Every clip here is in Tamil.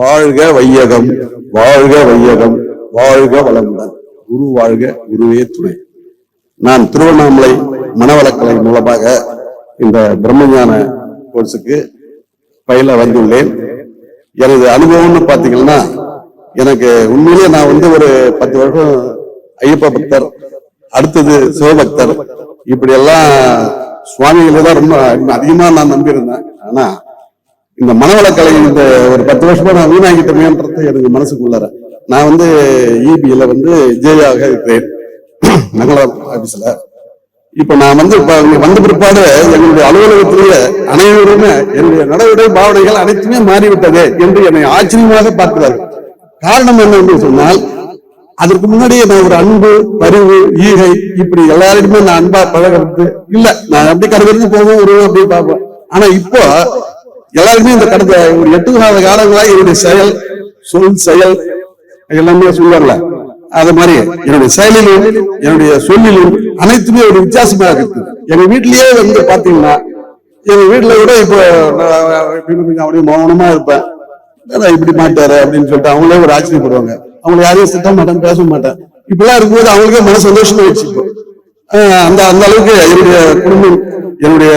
வாழ்க வையகம் வாழ்க வையகம் வாழ்க வளமுடன். குரு வாழ்க குருவே துணை. நான் திருவண்ணாமலை மனவளக்கலை மூலமாக இந்த பிரம்மஞான கோர்ஸுக்கு பயில வந்துள்ளேன். எனது அனுபவம்னு பார்த்தீங்கன்னா எனக்கு உண்மையிலேயே நான் வந்து ஒரு பத்து வருஷம் ஐயப்ப பக்தர் அடுத்தது சிவபக்தர் இப்படி எல்லாம் சுவாமிகளை தான் ரொம்ப அதிகமா நான் நம்பியிருந்தேன். ஆனா இந்த மனவளக்கலை இந்த ஒரு பத்து வருஷமா நான் வீணாகிட்டமேன்றது எனக்கு மனசுக்குள்ளார. நான் வந்து இபியில வந்து ஜேயாக இருக்கிறேன். நகலம் ஆபீஸ்ல இப்ப நான் வந்து இப்ப இங்க வந்த பிற்பாடு எங்களுடைய அலுவலகத்திலேயே அனைவருமே என்னுடைய நடவடிக்கை பாவனைகள் அனைத்துமே மாறிவிட்டது என்று என்னை ஆச்சரியமாக பார்க்கிறார்கள். காரணம் என்ன என்று சொன்னால் அதற்கு முன்னாடியே நான் ஒரு அன்பு பரிவு ஈகை இப்படி எல்லாரிடமே நான் அன்பா பழகிறது இல்ல. நான் அப்படி கடற்கரைக்கு போவோம் வருவோம் அப்படி பார்ப்போம். ஆனா இப்போ எல்லாருக்குமே இந்த கடந்த ஒரு எட்டு மாத காலங்களா என்னுடைய செயல் சொல் செயல் எல்லாமே சொல்லுவாங்களே அது மாதிரி என்னுடைய செயலிலும் என்னுடைய சொல்லிலும் அனைத்துமே ஒரு வித்தியாசமா இருக்கு எங்க வீட்லயே வந்து பாத்தீங்கன்னா எங்க வீட்டுல கூட இப்போ அப்படியே மௌனமா இருப்பேன். இப்படி மாட்டாரு அப்படின்னு சொல்லிட்டு அவங்களே ஒரு ஆச்சரியப்படுவாங்க. அவங்களை யாரையும் திட்ட மாட்டேன் பேச மாட்டேன். இப்பெல்லாம் இருக்கும்போது அவங்களுக்கே மன சந்தோஷமா வச்சுப்போம் அந்த அந்த அளவுக்கு என்னுடைய குடும்பம் என்னுடைய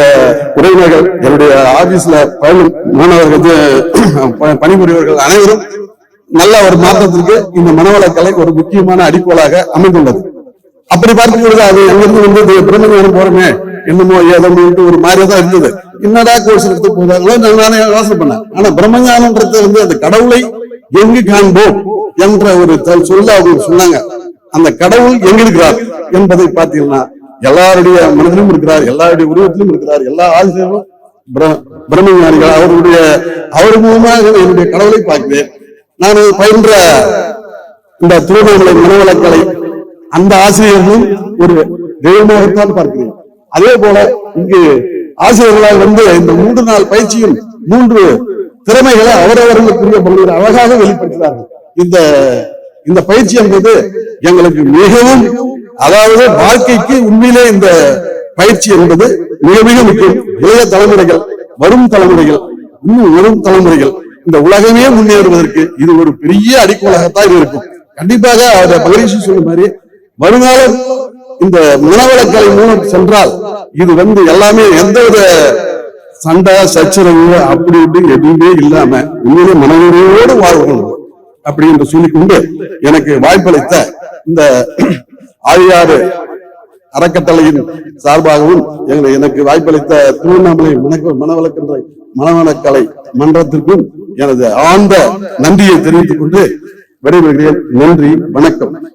உறவினர்கள் என்னுடைய ஆபீஸ்ல பயிலும் மாணவர்கள் பணிபுரியவர்கள் அனைவரும் நல்ல ஒரு மாற்றத்திற்கு இந்த மனவளக்கலை ஒரு முக்கியமான அடிக்கோலாக அமைந்துள்ளது. அப்படி பார்க்கும் பொழுது அது எங்கிருந்து வந்து பிரம்மஞானம் போறமே என்னமோ ஏதோன்னு ஒரு மாதிரியா தான் இருந்தது. என்னடா கோர்ஸ் எடுத்து போதாங்களோ நான் நானே யோசனை பண்ணேன். ஆனா பிரம்மஞானம்ன்றது வந்து அந்த கடவுளை எங்கு காண்போம் என்ற ஒரு சொல்ல அவங்க சொன்னாங்க. அந்த கடவுள் எங்க இருக்கிறார் என்பதை பார்த்தீங்கன்னா எல்லாருடைய மனதிலும் இருக்கிறார் எல்லாருடைய உருவத்திலும் இருக்கிறார் எல்லா ஆசிரியர்களும் பிரம்மஞானிகள் அவருடைய அவர் மூலமாக என்னுடைய கடவுளை பார்க்கிறேன். நான் பயின்ற இந்த திருவண்ணாமலை மனவளக்கலை அந்த ஆசிரியர்களும் ஒரு தெய்வமாகத்தான் பார்க்கிறேன். அதே போல இங்கு ஆசிரியர்களால் வந்து இந்த மூன்று நாள் பயிற்சியும் மூன்று திறமைகளை அவரவர்களுக்குரிய பல்வேறு அழகாக வெளிப்படுத்தினார்கள் இந்த இந்த பயிற்சி என்பது எங்களுக்கு மிகவும் அதாவது வாழ்க்கைக்கு உண்மையிலே இந்த பயிற்சி என்பது மிக மிக முக்கியம். இளைய தலைமுறைகள் வரும் தலைமுறைகள் இன்னும் வரும் தலைமுறைகள் இந்த உலகமே முன்னேறுவதற்கு இது ஒரு பெரிய அடிக்கோலாகத்தான் இருக்கும். கண்டிப்பாக அவர் மகரிஷி சொன்ன மாதிரி வருங்காலம் இந்த மனவளக்கலை மூலம் சென்றால் இது வந்து எல்லாமே எந்தவித சண்டை சச்சரவு அப்படி இப்படி எதுவுமே இல்லாம உண்மையிலே மனநிறைவோடு வாழ்வோம். அப்படி என்று சொல்லிக்கொண்டு எனக்கு வாய்ப்பளித்த இந்த ஆழியாறு அறக்கட்டளையின் சார்பாகவும் எங்களை- எனக்கு வாய்ப்பளித்த திருவண்ணாமலை மணக்க மனவளக்கின்ற மனவளக்கலை மன்றத்திற்கும் எனது ஆழ்ந்த நன்றியை தெரிவித்துக் கொண்டு விடைபெறுகிறேன். நன்றி வணக்கம்.